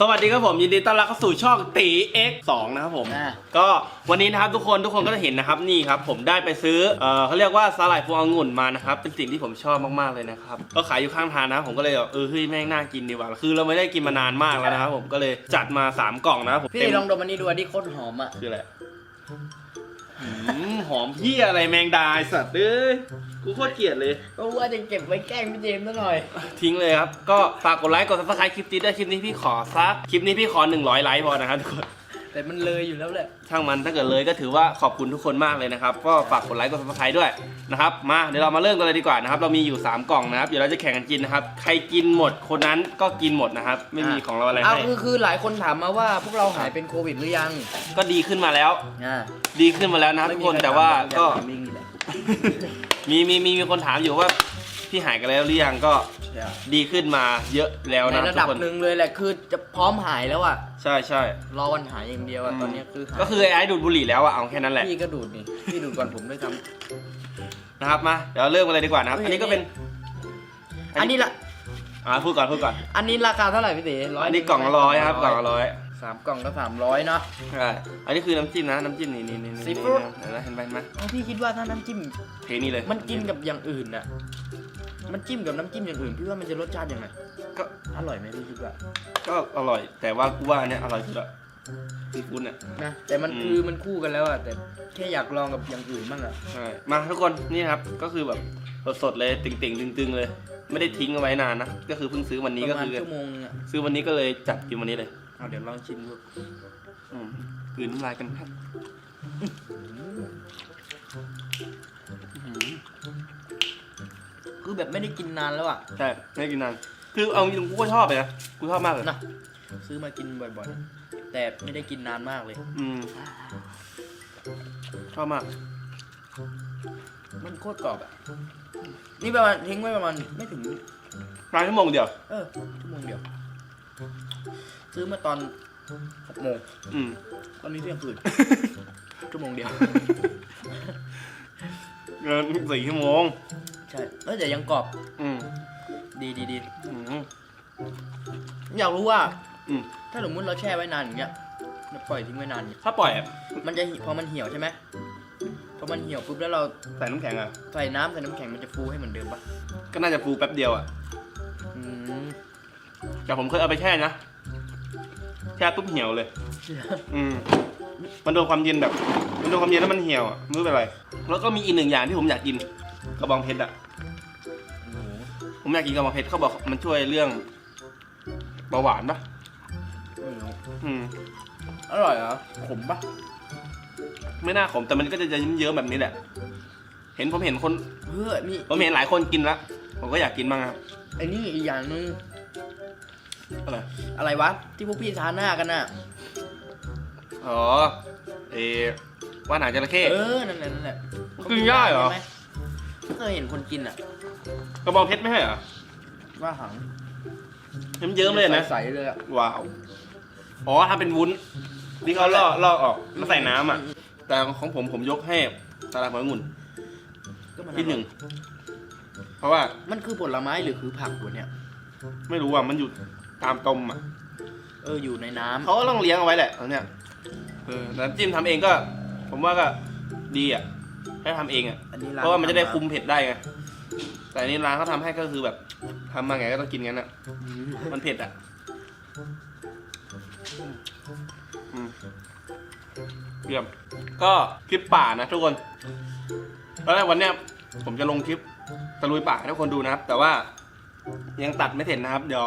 สวัสดีครับผมยินดีต้อนรับเข้าสู่ช่องตี X2 นะครับผม อ่า ก็วันนี้นะครับทุกคนทุกคนก็จะเห็นนะครับนี่ครับผมได้ไปซื้อเออเขาเรียกว่าสาหร่ายพวงองุ่นมานะครับเป็นสิ่งที่ผมชอบมากๆเลยนะครับก็ขายอยู่ข้างทางนะครับผมก็เลยแบบเออเฮ้ยแม่งน่ากินดีว่ะคือเราไม่ได้กินมานานมากแล้วนะครับผมก็เลยจัดมาสามกล่องนะครับผมพี่เต็มลองดมอันนี้ดูอันนี้โคตรหอมอะคืออะไร หืมหอมพี่อะไรแมงดาไอ้สัตว์เอ้ยกูโคตรเกลียดเลย ก็ว่าจะเก็บไว้แกล้งพี่เจมส์ซะหน่อย ทิ้งเลยครับ ก็ฝากกดไลค์กดซับสไครต์คลิปนี้ด้วยคลิปนี้พี่ขอซัก คลิปนี้พี่ขอ 100 ไลค์พอนะครับทุกคน แต่มันเลยอยู่แล้วแหละ ช่างมันถ้าเกิดเลยก็ถือว่าขอบคุณทุกคนมากเลยนะครับ ก็ฝากกดไลค์กดซับสไครต์ด้วยนะครับ มาเดี๋ยวเรามาเริ่มกันเลยดีกว่านะครับ เรามีอยู่ 3 กล่องนะครับ เดี๋ยวเราจะแข่งกันกินนะครับ ใครกินหมดคนนั้นก็กินหมดนะครับ ไม่มีของเราอะไรเอาให้ คือคือหลายคนถามมาว่าพวกเราหายเป็นโควิดหรือยังก็ดีขึ้นมาแล้ว อ่าดีขึ้นมาแล้วนะครับทุกคน แต่ว่าก็อยถมอีแหละมีมีมีมีคนถามอยู่ว่าพี่หายกันแล้วหรือยังก็ ดีขึ้นมาเยอะแล้วในนะระทุดักบคนหนึ่งเลยแหละคือจะพร้อมหายแล้วอะ ใช่ใช่รอวันหายอย่างเดียวอะตอนนี้คือหายก็คือไอ้ดูดบุหรี่แล้วอะเอาแค่นั้นแหละพี่ก็ดูดนี่พี่ดูดก่อนผมด้วยซ้นะครับมาเดี๋ยวเริ่มกันเลยดีกว่านะครับเฮ้ยอันนี้ก็เป็นำอันนี้ละอ่าพูดก่อนพูดก่อนอันนี้ราคาเท่าไหร่พี่เต๋ร้อยอันนี้กล่องละร้อยครับกล่องละร้อย สามกล่องก็สามร้อยเนาะ ใช่อันนี้คือน้ำจิ้มนะ น้ำจิ้มนี่นี่นี่นี่ซีฟู้ดเห็นไหมเห็นไหมเห็นไหมเอาพี่คิดว่าถ้าน้ำจิ้ม เทนี่เลยมันกินกับอย่างอื่นน่ะ มันจิ้มกับน้ำจิ้มอย่างอื่นพี่ว่ามันจะรสชาติยังไงก็ อร่อยไหมพี่คิดว่าก็อร่อย แต่ว่ากูว่าอันเนี้ยอร่อยสุดละซีฟู้ดเนี่ย นะแต่มันอืม คือมันคู่กันแล้วอะแต่แค่อยากลองกับอย่างอื่นบ้างอะใช่มาทุกคนนี่นะครับก็คือแบบสดๆเลยติ่งๆตึงๆเลย ไม่ได้ทิ้งเอาไว้นานนะก็คือเพิ่งซื้อวันนี้ปก็ระมาณคือชั่วโมงนึงอะซื้อวันนี้ก็เลยจัดกินวันนี้เลยเอาเดี๋ยวลองชิมดูอืมกลืนน้ำลายกันครับ แบบไม่ได้กินนานแล้วอะใช่ไม่ได้กินนาน คือเอาจริงๆกูก็ชอบเลยนะกูชอบมากเลยนะซื้อมากินบ่อยๆ แต่ไม่ได้กินนานมากเลย อืมชอบมาก มันโคตรกรอบอะนี่ประมาณทิ้งไว้ประมาณไม่ถึงกลางชั่วโมงเดียว เออชั่วโมงเดียว ซื้อมาตอนหกโมงอืมตอนนี้เที่ยงคืนชั่วโมงเดียวเกินสี่ชั่วโมง ใช่เออแต่ยังกรอบอืมดีดีดีอืม อยากรู้ว่าอืม ถ้าสมมติเราแช่ไว้นานอย่างเงี้ยเราปล่อยทิ้งไว้นานเนี่ยถ้าปล่อยอะมันจะพอมันเหี่ยวใช่ไหมพอมันเหี่ยวปุ๊บแล้วเราใส่น้ำแข็งอะ ใส่น้ำใส่น้ำแข็งมันจะฟูให้เหมือนเดิมปะก็น่าจะฟูแป๊บเดียวอะ อืมแต่ผมเคยเอาไปแช่นะ แช่ปุ๊บเหี่ยวเลย อืม มันโดนความเย็นแบบ มันโดนความเย็นแล้วมันเหี่ยวอะไม่เป็นไร แล้วก็มีอีกหนึ่งอย่างที่ผมอยากกิน กระบองเพชรอะโอ้โหผมอยากกินกระบองเพชรเขาบอกมันช่วยเรื่องเบาหวานปะไม่รู้อืมอร่อยเหรอขมปะไม่น่าขมแต่มันก็จะเยิ้มๆแบบนี้แหละ เห็นผมเห็นคนเฮ้ยมีผมเห็นหลายคนกินแล้วผมก็อยากกินบ้างครับไอ้นี่อีกอย่างหนึงอะไรอะไรวะ ที่พวกพี่ทานหน้ากันน่ะ อ๋อเออว่านหางจระเข้เออ นั่นแหละนั่นแหละกินได้เหรอใช่ม เคยเห็นคนกินอะกระบองเพชรไม่ใช่เหรอว่าหังเยิ้มๆเลยนะ ใสๆเลยอะว้าว อ๋อถ้าเป็นวุ้น ที่เขาลอกลอกออกมาใส่น้ำอะ แต่ของผมผมยกให้ตลาดหัวองุ่นก็มันที่หนึ่ง เพราะว่ามันคือผลไม้หรือคือผักวะเนี่ย ไม่รู้อะมันอยู่ตามตมอะ เอออยู่ในน้ำเขาก็ต้องเลี้ยงเอาไว้แหละตรงเนี้ยเออน้ำจิ้มทำเองก็ ผมว่าก็ดีอะ ให้ทำเองอะ อันนี้เพราะว่ามันจะได้คุมเผ็ดได้ไง แต่อันนี้ร้านเขาทำให้ก็คือแบบทำมาไงก็ต้องกินงั้นอะ อืมมันเผ็ดอะอืมเยี่ยม ก็คลิปป่านะทุกคนตอนแรกวันเนี้ยผมจะลงคลิปตะลุยป่าให้ทุกคนดูนะครับ แต่ว่ายังตัดไม่เสร็จนะครับ เดี๋ยว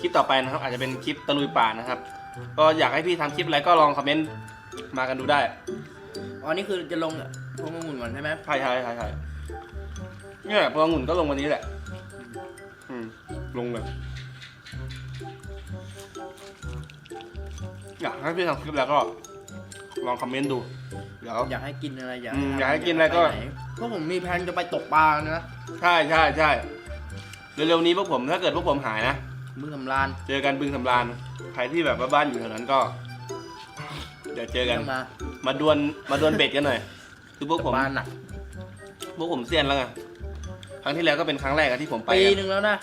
คลิปต่อไปนะครับ อาจจะเป็นคลิปตะลุยป่านะครับ ก็อยากให้พี่ทำคลิปอะไรก็ลองคอมเมนต์มากันดูได้ อ๋อนี่คือจะลง พวงองุ่นก่อนใช่ไหมใช่ใช่ใช่ใช่เนี่ยพอองุ่นก็ลงวันนี้แหละ อืม ลงเลย อยากให้พี่ทำคลิปแล้วก็ ลองคอมเมนต์ดู เดี๋ยว อยากให้กินอะไรอยากอืมทำอยากให้กินอะไรก็ ปหเพราะผมมีแผนจะไปตกปลานะใช่ใช่ใช่เร็วๆนี้พวกผมถ้าเกิดพวกผมหายนะ มือสำรานเจอกันบึงสำราญใครที่แบบว่าบ้านอยู่แถวนั้นก็ เดี๋ยวเจอกัน มามาดวลมาดวลเบ็ดกันหน่อย คือพวกตผกมปลาหนักพวกผมเซียนแล้วไงครั้งที่แล้วก็เป็นครั้งแรกอะที่ผมไปปีอะหนึ่งแล้วนะ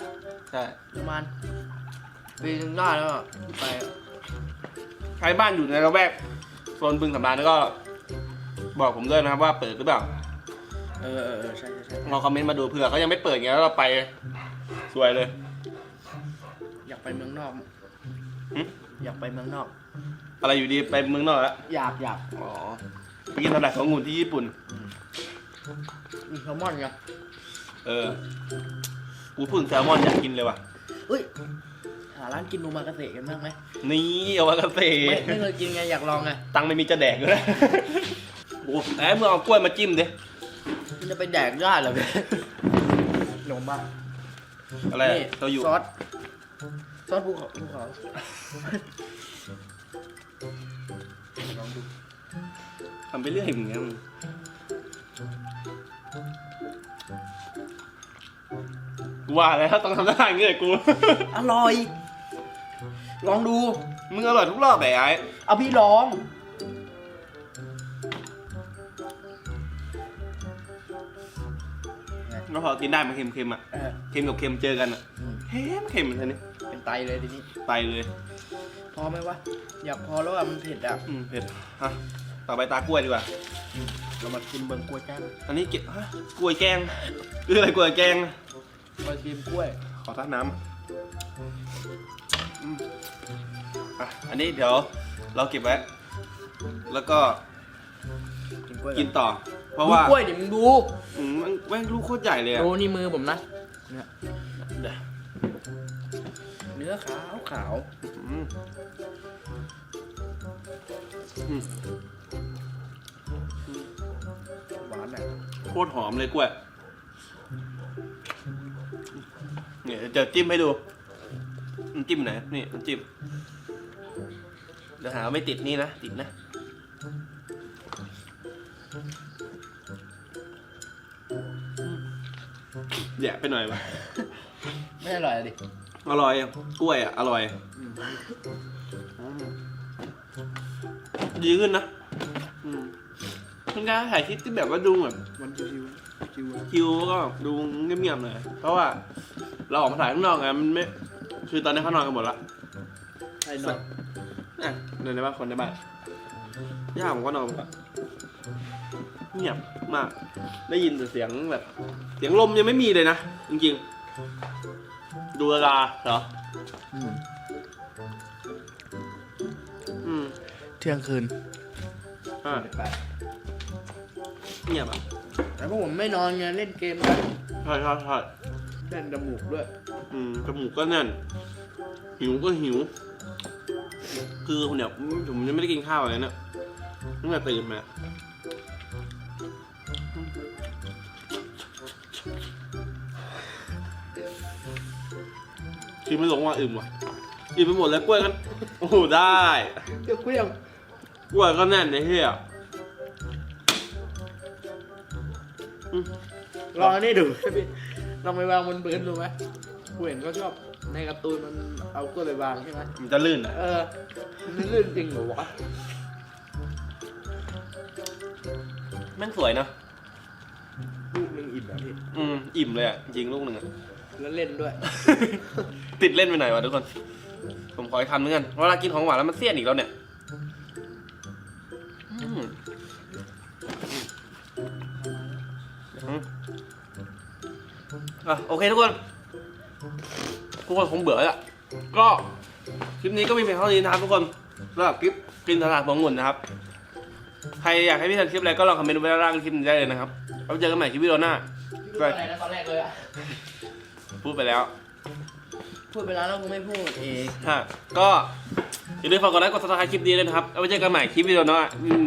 ใช่ประมาณปีหนึ่งได้แล้วอะที่ไปอะรบ้านอยู่ในระแวกโซนบึงสำราญก็ บอกผมด้วยนะครับว่าเปิดหรือเปล่าเออเออเออใช่ใช่ใช่ลองคอมเมนต์มาดูเผื่อเขายังไม่เปิดไงแล้วเราไปสวยเลย อยากไปเมืองนอกหึ อยากไปเมืองนอก อะไรอยู่ดีไปเมืองนอกแล้วอยากอยากอ๋อ ไปกินสลัดของงูที่ญี่ปุ่น มีแซลมอนไงเออ กูพูดถึงแซลมอนอยากกินเลยว่ะ เอ้ยหาร้านกินโนมากาเสะกันบ้างไหมนี่เอาวากาเซ่ไม่ไม่เคยกินไงอยากลองไงตังค์ไม่มีจะแดกเลยโอ้แหมมึงเอากล้วยมาจิ้มดิ มันจะไปแดกได้เหรอพี่หนมบ้าอะไรอะเราอยู่ ซอส ซอสภูเขาภูเขาลองดูทำไปเรื่อยอย่างเงี้ยมึงกูว่าแล้วต้องทำหน้าอย่างเงี้ยกู อร่อย ลองดู มึงอร่อยทุกรอบแต่ไอ้เอาพี่ลองแล้วพอกินได้มันเค็มๆอะ เออเค็มกับเค็มเจอกันอะอืมเค็มเค็มอันนี้เป็นไตเลยทีนี้ ไปเลย พอไหมวะ อยากพอแล้วอะ มันเผ็ดอะ อืมเผ็ดอะ ต่อไปตากล้วยดีกว่า เรามากินเบิงกล้วยแก้มอันนี้เก็บฮะกล้วยแกงคืออะไรกล้วยแกง มาชิมกล้วย ขอทักน้ำอืมอะอันนี้เดี๋ยวเราเก็บไว้ แล้วก็กินกล้วยกินต่อ เพราะดูว่ากล้วยเดี๋ยวมึงดูอืมมันแม่งลูกโคตรใหญ่เลยอะดูนี่มือผมนะเนี่ยเดี๋ยวเนื้อขาวขาวอืมอืม หวานอะโคตรหอมเลยกล้วยเนี่ยจะจิ้มให้ดูน้ำจิ้มไหนนี่น้ำจิ้มเดี๋ยวหาว่าไม่ติดนี่นะติดนะแย่ไปหน่อยวะไม่อร่อยอะดิอร่อยอะกล้วยอะอร่อยอืมดีขึ้นนะอืม เป็นการถ่ายคลิปที่แบบว่าดูแบบมันชิวๆชิวอะคิวก็ดูเงียบๆหน่อยเพราะว่า เราออกมาถ่ายข้างนอกไงมันไม่ คือตอนนี้เขานอนกันหมดละใช่นอนอะเดินในบ้านคนในบ้านย่าผมก็นอนหมดละเงียบมาก ได้ยินแต่เสียงแบบ เสียงลมยังไม่มีเลยนะ จริงๆ ดูเวลาเหรออืมอืมเที่ยงคืนอ่า เงียบอะแต่พวกผมไม่นอนไงเล่นเกมกันใช่ใช่ใช่เล่นจมูกด้วย อืมจมูกก็แน่น หิวก็หิว คือเนี่ยผมยังไม่ได้กินข้าวเลยเนี่ยตั้งแต่ตื่นมากินไม่ลงว่าอิ่มว่ะอิ่มไปหมดแล้วกล้วยกัน โอ้โหได้เดี๋ยวเกลี้ยง กล้วยก็แน่นในเฮีย ลองอันนี้ดูพี่ลองไปวางบนพื้นดูไหมกูเห็นเขาชอบในการ์ตูนมันเอากล้วยไปวางใช่ไหมมันจะลื่นอะเออมันลื่นจริงเหรอวะแม่งสวยนะลูกหนึงอิ่มแล้วพี่อืมอิ่มเลยอะจริงลูกหนึ่งอะ แล้วเล่นด้วย ติดเล่นไปหน่อยวะทุกคน ผมขออีกคำนึงกันเวลากินของหวานแล้วมันเสี้ยนอีกแล้วเนี่ยอืม อืมอะโอเคทุกคน ทุกคนคงเบื่อแล้วล่ะก็คลิปนี้ก็มีเพียงเท่านี้นะครับทุกคนสำหรับคลิปกินตลาดบองหุ่นนะครับ ใครอยากให้พี่ทำคลิปอะไรก็ลองคอมเมนต์ไว้ด้านล่างคลิปนี้ได้เลยนะครับแล้วเจอกันใหม่คลิปวิดีโอหน้า พูดอะไรนะตอนแรกเลยอะพูดไปแล้ว พูดไปแล้วแล้วกูไม่พูดเองฮะก็อย่าลืมฝากกดไลค์กดซับสไครต์คลิปนี้ด้วยนะครับแล้วไว้เจอกันใหม่คลิปวิดีโอหน้าอืม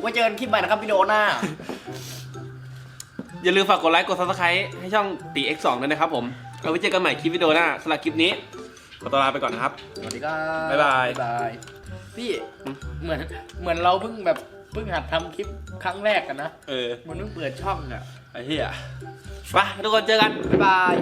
ไว้เจอกันคลิปใหม่นะครับวิดีโอหน้า อย่าลืมฝากกดไลค์กดซับสไครต์ให้ช่องตี X2 ด้วยนะครับผมแล้วไว้เจอกันใหม่คลิปวิดีโอหน้าสำหรับคลิปนี้ขอตัวลาไปก่อนนะครับ สวัสดีครับบ๊ายบายบ๊ายบาย พี่อืมเหมือนเหมือนเราเพิ่งแบบเพิ่งหัดทำคลิปครั้งแรกกันนะเออมันเพิ่งเปิดช่องอะไอ้เหี้ยไปทุกคนเจอกัน บ๊ายบาย